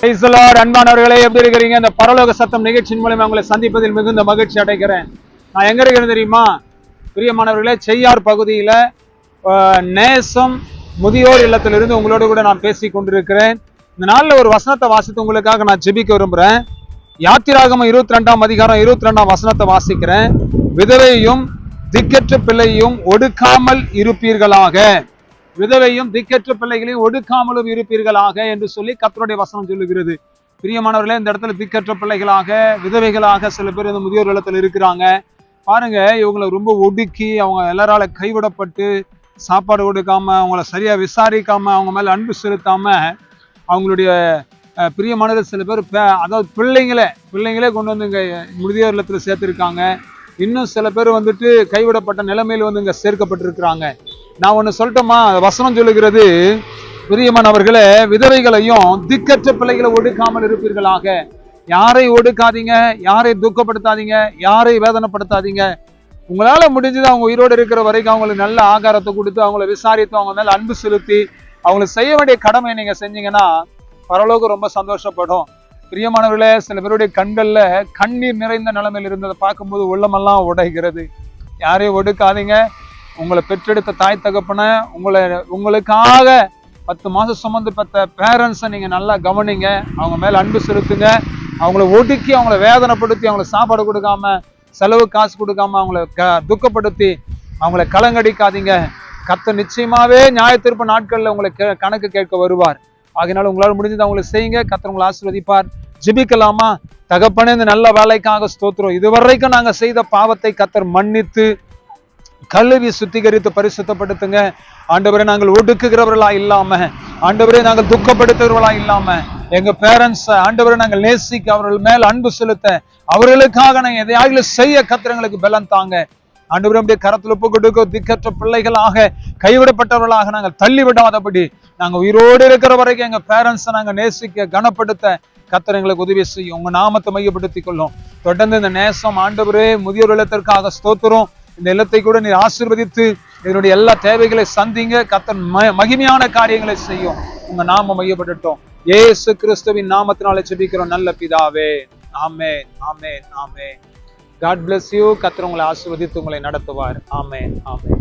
Praise அன்பானவர்களே எப்படி இருக்கிறீங்க? இந்த பரலோக சத்தம் நிகழ்ச்சியின் மூலமா உங்களை சந்திப்பதில் மிகுந்த மகிழ்ச்சி அடைகிறேன். நான் எங்க இருக்கிறேன் தெரியுமா? பிரியமானவர்களே செய்யார் பகுதியில நேசம் முதியோர் இல்லத்திலிருந்து உங்களோடு கூட நான் பேசி கொண்டிருக்கிறேன். இந்த நாளில் ஒரு வசனத்தை வாசித்து உங்களுக்காக நான் ஜெபிக்க விரும்புகிறேன் யாத்திராகம இருபத்தி ரெண்டாம் அதிகாரம் இருபத்தி ரெண்டாம் வசனத்தை வாசிக்கிறேன். விதவையும் திக்கற்ற பிள்ளையும் ஒடுக்காமல் இருப்பீர்களாக. விதவையும் திக்கற்ற பிள்ளைகளையும் ஒடுக்காமலும் இருப்பீர்களாக என்று சொல்லி கத்தருடைய வசனம் சொல்லுகிறது. பிரியமானவர்களே இந்த இடத்துல திக்கற்ற பிள்ளைகளாக விதவைகளாக சில பேர் இந்த முதியோர் இல்லத்தில் இருக்கிறாங்க. பாருங்க இவங்களை ரொம்ப ஒடுக்கி அவங்க எல்லாரால கைவிடப்பட்டு சாப்பாடு கொடுக்காம அவங்கள சரியா விசாரிக்காம அவங்க மேல அன்பு செலுத்தாம அவங்களுடைய அஹ், சில பேர் பே- அதாவது பிள்ளைங்களே பிள்ளைங்களே கொண்டு வந்து இங்க முதியோர் இல்லத்தில் சேர்த்துருக்காங்க. இன்னும் சில பேர் வந்துட்டு கைவிடப்பட்ட நிலைமையில் வந்து இங்கே சேர்க்கப்பட்டிருக்கிறாங்க. நான் ஒன்று சொல்லட்டுமா? வசனம் சொல்லுகிறது பிரியமானவர்களே விதவைகளையும் திக்கற்ற பிள்ளைகளை ஒடுக்காமல் இருப்பீர்களாக. யாரை ஒடுக்காதீங்க? யாரை துக்கப்படுத்தாதீங்க? யாரை வேதனைப்படுத்தாதீங்க? உங்களால் முடிஞ்சது அவங்க உயிரோடு இருக்கிற வரைக்கும் அவங்களுக்கு நல்ல ஆகாரத்தை கொடுத்து அவங்கள விசாரித்து அவங்க மேலே அன்பு செலுத்தி அவங்களுக்கு செய்ய வேண்டிய கடமை நீங்கள் செஞ்சீங்கன்னா பரலோகம் ரொம்ப சந்தோஷப்படும். பிரியமானவர்களே சில பேருடைய கண்களில் கண்ணீர் நிறைந்த நிலைமையில் இருந்ததை பார்க்கும்போது உள்ளமெல்லாம் உடைகிறது. யாரையும் ஒடுக்காதீங்க. உங்களை பெற்றெடுத்த தாய் தகப்பனை உங்களை உங்களுக்காக பத்து மாதம் சுமந்து பெற்ற பேரண்ட்ஸை நீங்கள் நல்லா கவனிங்க. அவங்க மேலே அன்பு செலுத்துங்க. அவங்கள ஒடுக்கி அவங்கள வேதனைப்படுத்தி அவங்கள சாப்பாடு கொடுக்காம செலவு காசு கொடுக்காம அவங்கள க துக்கப்படுத்தி அவங்கள கலங்கடிக்காதீங்க. கத்த நிச்சயமாவே நியாயத்தீர்ப்பு நாட்களில் உங்களை கே- கணக்கு கேட்க வருவார். ஆகினாலும் உங்களால் முடிஞ்சது அவங்களை செய்யுங்க. கத்தர் உங்களை ஆசீர்வதிப்பார். ஜிபிக்கலாமா? தகப்பனே இந்த நல்ல வேலைக்காக ஸ்தோத்திரம். இதுவரைக்கும் நாங்கள் செய்த பாவத்தை கத்தர் மன்னித்து கழுவி சுத்திகரித்து பரிசுத்தப்படுத்துங்க. ஆண்டவரே நாங்கள் ஒடுக்குகிறவர்களா இல்லாம ஆண்டவரே நாங்கள் துக்கப்படுத்துகிறவர்களா இல்லாம எங்க பேரண்ட்ஸ் ஆண்டவரை நாங்கள் நேசிக்க அவர்கள் மேல் அன்பு செலுத்த அவர்களுக்காக நாங்கள் எதையாவது செய்ய கத்திரங்களுக்கு பலம் தாங்க. ஆண்டவரே அப்படியே கரத்துல ஒப்பு கொடுக்க திக்கற்ற பிள்ளைகளாக கைவிடப்பட்டவர்களாக நாங்கள் தள்ளி விடாதபடி நாங்கள் உயிரோடு இருக்கிற வரைக்கும் எங்க பேரண்ட்ஸை நாங்கள் நேசிக்க கனப்படுத்த கத்திரங்களுக்கு உதவி செய்யும். உங்க நாமத்தை மையப்படுத்திக் கொள்ளும். தொடர்ந்து இந்த நேசம் ஆண்டவரே முதியோர் இல்லத்திற்காக ஸ்தோத்திரம். இந்த இல்லத்தை கூட நீர் ஆசீர்வதித்து இதனுடைய எல்லா தேவைகளை சந்திங்க. கத்தன் ம- மகிமையான காரியங்களை செய்யும். உங்க நாம மையப்பட்டுட்டோம். ஏசு கிறிஸ்துவின் நாமத்தினால செபிக்கிறோம் நல்ல பிதாவே. ஆமே ஆமே ஆமே காட் பிளஸ் யூ கத்திர உங்களை ஆசிர்வதித்து உங்களை நடத்துவார். ஆமே ஆமே